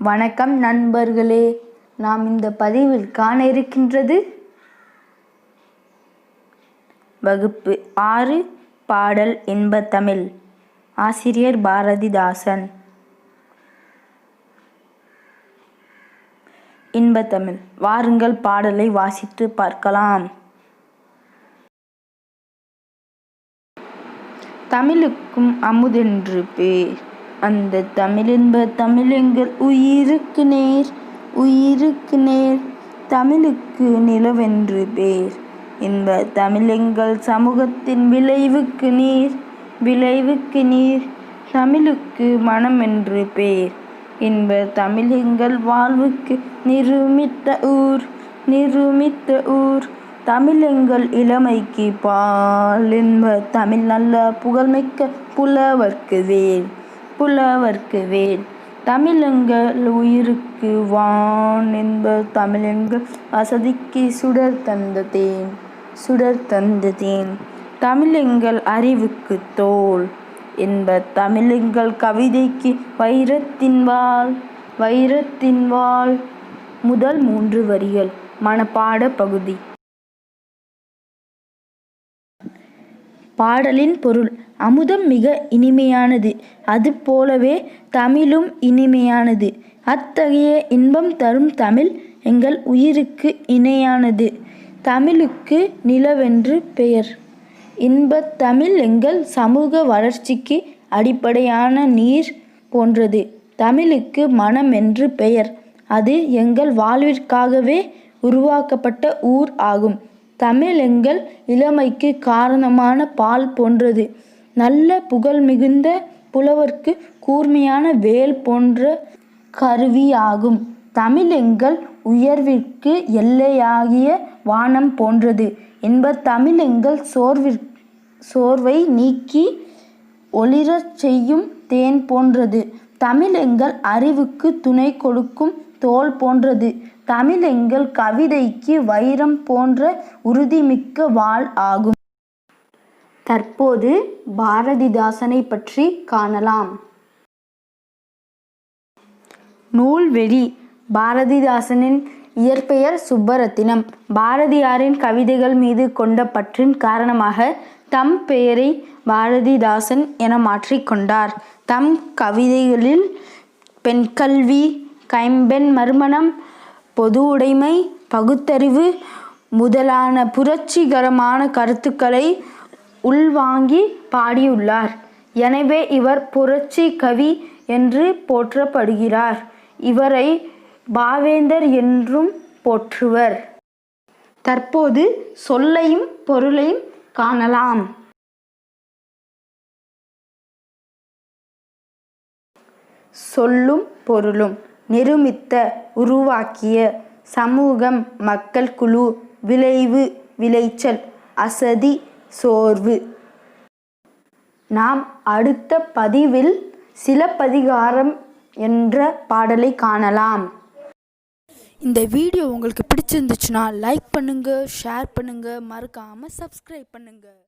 வணக்கம் நண்பர்களே. நாம் இந்த பதிவில் காண இருக்கின்றது வகுப்பு ஆறு பாடல் இன்பத்தமிழ். ஆசிரியர் பாரதிதாசன். இன்பத்தமிழ். வாருங்கள் பாடலை வாசித்து பார்க்கலாம். தமிழுக்கும் அமுதென்று பேர். அந்த தமிழின்ப தமிழெங்கள் உயிருக்கு நேர் உயிருக்கு நேர் தமிழுக்கு நிலவென்று பேர். இன்ப தமிழெங்கள் சமூகத்தின் விளைவுக்கு நீர் விளைவுக்கு நீர் தமிழுக்கு மனம் என்று பேர். இன்ப தமிழெங்கள் வாழ்வுக்கு நிருமித்த ஊர் நிருமித்த ஊர் தமிழெங்கள் இளமைக்கு பால். இன்ப தமிழ் நல்ல புகழ்மிக்க புலவர்க்கு வேர். புலவர்க்கு வேல் தமிழெங்கள் உயிருக்கு வான் என்ப தமிழெங்கள் வசதிக்கு சுடர் தந்த தேன் சுடர் தந்த தேன் தமிழெங்கள் அறிவுக்கு தோல் என்ப தமிழெங்கள் கவிதைக்கு வைரத்தின் வாழ் வைரத்தின் வாழ் முதல் மூன்று வரிகள் மனப்பாட பகுதி. பாடலின் பொருள். அமுதம் மிக இனிமையானது. அது போலவே தமிழும் இனிமையானது. அத்தகைய இன்பம் தரும் தமிழ் எங்கள் உயிருக்கு இணையானது. தமிழுக்கு நிலவென்று பெயர். இன்பத் தமிழ் எங்கள் சமூக வளர்ச்சிக்கு அடிப்படையான நீர் போன்றது. தமிழுக்கு மனம் என்று பெயர். அது எங்கள் வாழ்விற்காகவே உருவாக்கப்பட்ட ஊர் ஆகும். தமிழ் எங்கள் இளமைக்கு காரணமான பால் போன்றது. நல்ல புகழ் மிகுந்த புலவர்க்கு கூர்மையான வேல் போன்ற கருவியாகும் தமிழ் எங்கள் உயர்விற்கு எல்லையாகிய வானம் போன்றது. என்ப தமிழ் எங்கள் சோர்விற் சோர்வை நீக்கி ஒளிரச் செய்யும் தேன் போன்றது. தமிழ் எங்கள் அறிவுக்கு துணை கொடுக்கும் தோல் போன்றது. தமிழ் எங்கள் கவிதைக்கு வைரம் போன்ற உறுதிமிக்க வாள் ஆகும். தற்போது பாரதிதாசனை பற்றி காணலாம். நூல்வெளி. பாரதிதாசனின் இயற்பெயர் சுப்பரத்தினம். பாரதியாரின் கவிதைகள் மீது கொண்ட பற்றின் காரணமாக தம் பெயரை பாரதிதாசன் என மாற்றிக்கொண்டார் தம் கவிதைகளில் பெண்கல்வி கைம்பெண் மறுமணம் பொது உடைமை பகுத்தறிவு முதலான புரட்சிகரமான கருத்துக்களை உள்வாங்கி பாடியுள்ளார். எனவே இவர் புரட்சி கவி என்று போற்றப்படுகிறார். இவரை பாவேந்தர் என்றும் போற்றுவர். தற்போது சொல்லையும் பொருளையும் காணலாம். சொல்லும் பொருளும். நிருமித்த உருவாக்கிய சமூகம் மக்கள் குழு விளைவு விளைச்சல் அசதி சோர்வு. நாம் அடுத்த பதிவில் சிலப்பதிகாரம் என்ற பாடலை காணலாம். இந்த வீடியோ உங்களுக்கு பிடிச்சிருந்துச்சுன்னா லைக் பண்ணுங்கள் ஷேர் பண்ணுங்கள் மறக்காமல் சப்ஸ்கிரைப் பண்ணுங்கள்